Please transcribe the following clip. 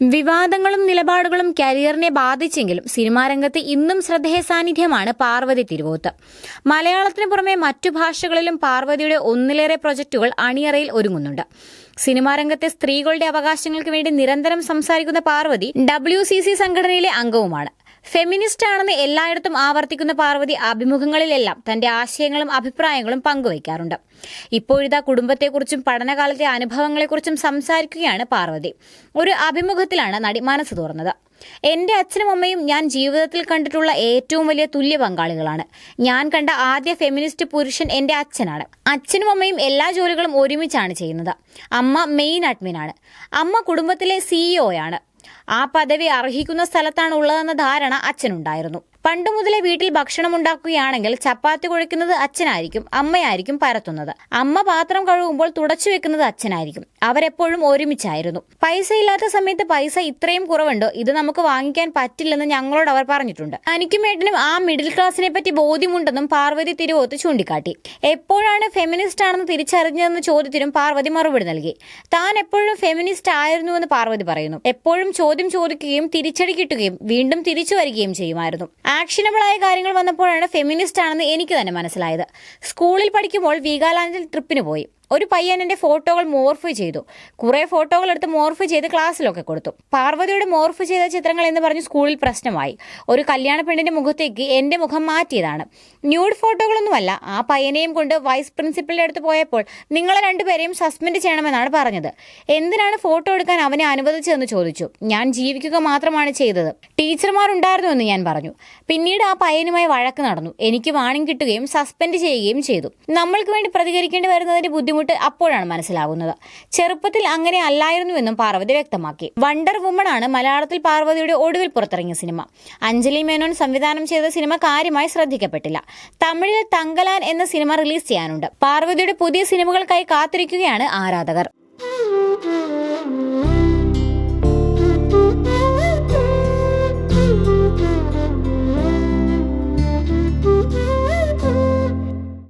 വിവാദങ്ങളും നിലപാടുകളും കരിയറിനെ ബാധിച്ചെങ്കിലും സിനിമാ രംഗത്ത് ഇന്നും ശ്രദ്ധേയ സാന്നിധ്യമാണ് പാർവതി തിരുവോത്ത്. മലയാളത്തിന് പുറമെ മറ്റു ഭാഷകളിലും പാർവതിയുടെ ഒന്നിലേറെ പ്രൊജക്ടുകൾ അണിയറയിൽ ഒരുങ്ങുന്നുണ്ട്. സിനിമാ രംഗത്തെ സ്ത്രീകളുടെ അവകാശങ്ങൾക്ക് വേണ്ടി നിരന്തരം സംസാരിക്കുന്ന പാർവതി ഡബ്ല്യു സംഘടനയിലെ അംഗവുമാണ്. ഫെമിനിസ്റ്റ് ആണെന്ന് എല്ലായിടത്തും ആവർത്തിക്കുന്ന പാർവതി അഭിമുഖങ്ങളിലെല്ലാം തന്റെ ആശയങ്ങളും അഭിപ്രായങ്ങളും പങ്കുവയ്ക്കാറുണ്ട്. ഇപ്പോഴിതാ കുടുംബത്തെക്കുറിച്ചും പഠനകാലത്തെ അനുഭവങ്ങളെക്കുറിച്ചും സംസാരിക്കുകയാണ് പാർവതി. ഒരു അഭിമുഖത്തിലാണ് നടി മനസ്സ് തുറന്നത്. എന്റെ അച്ഛനും അമ്മയും ഞാൻ ജീവിതത്തിൽ കണ്ടിട്ടുള്ള ഏറ്റവും വലിയ തുല്യ പങ്കാളികളാണ്. ഞാൻ കണ്ട ആദ്യ ഫെമിനിസ്റ്റ് പുരുഷൻ എന്റെ അച്ഛനാണ്. അച്ഛനും അമ്മയും എല്ലാ ജോലികളും ഒരുമിച്ചാണ് ചെയ്യുന്നത്. അമ്മ മെയിൻ അഡ്മിനാണ് അമ്മ കുടുംബത്തിലെ സിഇഒയാണ് ആ പദവി അർഹിക്കുന്ന സ്ഥലത്താണ് ഉള്ളതെന്ന ധാരണ അച്ഛനുണ്ടായിരുന്നു. പണ്ടു മുതലേ വീട്ടിൽ ഭക്ഷണം ഉണ്ടാക്കുകയാണെങ്കിൽ ചപ്പാത്തി കുഴയ്ക്കുന്നത് അച്ഛനായിരിക്കും അമ്മയായിരിക്കും പരത്തുന്നത്. അമ്മ പാത്രം കഴുകുമ്പോൾ തുടച്ചു വെക്കുന്നത് അച്ഛനായിരിക്കും. അവരെപ്പോഴും ഒരുമിച്ചായിരുന്നു. പൈസ ഇല്ലാത്ത സമയത്ത് പൈസ ഇത്രയും കുറവുണ്ടോ? ഇത് നമുക്ക് വാങ്ങിക്കാൻ പറ്റില്ലെന്ന് ഞങ്ങളോട് അവർ പറഞ്ഞിട്ടുണ്ട്. എനിക്കും ഏട്ടനും ആ മിഡിൽ ക്ലാസിനെ പറ്റി ബോധ്യമുണ്ടെന്നും പാർവതി തിരുവോത്ത് ചൂണ്ടിക്കാട്ടി. എപ്പോഴാണ് ഫെമിനിസ്റ്റ് ആണെന്ന് തിരിച്ചറിഞ്ഞതെന്ന ചോദ്യത്തിനും പാർവതി മറുപടി നൽകി. താൻ എപ്പോഴും ഫെമിനിസ്റ്റ് ആയിരുന്നു എന്ന് പാർവതി പറയുന്നു. എപ്പോഴും ചോദ്യം ചോദിക്കുകയും തിരിച്ചടി കിട്ടുകയും വീണ്ടും തിരിച്ചു വരികയും ചെയ്യുമായിരുന്നു. ആക്ഷനബിളായ കാര്യങ്ങൾ വന്നപ്പോഴാണ് ഫെമിനിസ്റ്റ് ആണെന്ന് എനിക്ക് തന്നെ മനസ്സിലായത്. സ്കൂളിൽ പഠിക്കുമ്പോൾ വീഗാലാൻഡിൽ ട്രിപ്പിന് പോയി. ഒരു പയ്യൻ എന്റെ ഫോട്ടോകൾ മോർഫ് ചെയ്തു. കുറെ ഫോട്ടോകൾ എടുത്ത് മോർഫ് ചെയ്ത് ക്ലാസ്സിലൊക്കെ കൊടുത്തു. പാർവതിയുടെ മോർഫ് ചെയ്ത ചിത്രങ്ങൾ എന്ന് പറഞ്ഞ് സ്കൂളിൽ പ്രശ്നമായി. ഒരു കല്യാണ പെണ്ണിന്റെ മുഖത്തേക്ക് എന്റെ മുഖം മാറ്റിയതാണ്. ന്യൂഡ് ഫോട്ടോകളൊന്നുമല്ല ആ പയ്യനെയും കൊണ്ട് വൈസ് പ്രിൻസിപ്പലിന്റെ അടുത്ത് പോയപ്പോൾ നിങ്ങളെ രണ്ടുപേരെയും സസ്പെൻഡ് ചെയ്യണമെന്നാണ് പറഞ്ഞത്. എന്തിനാണ് ഫോട്ടോ എടുക്കാൻ അവനെ അനുവദിച്ചതെന്ന് ചോദിച്ചു. ഞാൻ ജീവിക്കുക മാത്രമാണ് ചെയ്തത്. ടീച്ചർമാർ ഉണ്ടായിരുന്നു എന്ന് ഞാൻ പറഞ്ഞു. പിന്നീട് ആ പയ്യനുമായി വഴക്ക് നടന്നു. എനിക്ക് വാണിംഗ് കിട്ടുകയും സസ്പെൻഡ് ചെയ്യുകയും ചെയ്തു. നമ്മൾക്ക് വേണ്ടി പ്രതികരിക്കേണ്ടി വരുന്നതിന്റെ ബുദ്ധിമുട്ട് അപ്പോഴാണ് മനസ്സിലാകുന്നത് ചെറുപ്പത്തിൽ അങ്ങനെ അല്ലായിരുന്നുവെന്നും പാർവതി വ്യക്തമാക്കി. വണ്ടർ വുമൺ ആണ് മലയാളത്തിൽ പാർവതിയുടെ ഒടുവിൽ പുറത്തിറങ്ങിയ സിനിമ. അഞ്ജലി മേനോൻ സംവിധാനം ചെയ്ത സിനിമ കാര്യമായി ശ്രദ്ധിക്കപ്പെട്ടില്ല. തമിഴിൽ തങ്കലാൻ എന്ന സിനിമ റിലീസ് ചെയ്യാനുണ്ട്. പാർവതിയുടെ പുതിയ സിനിമകൾക്കായി കാത്തിരിക്കുകയാണ് ആരാധകർ.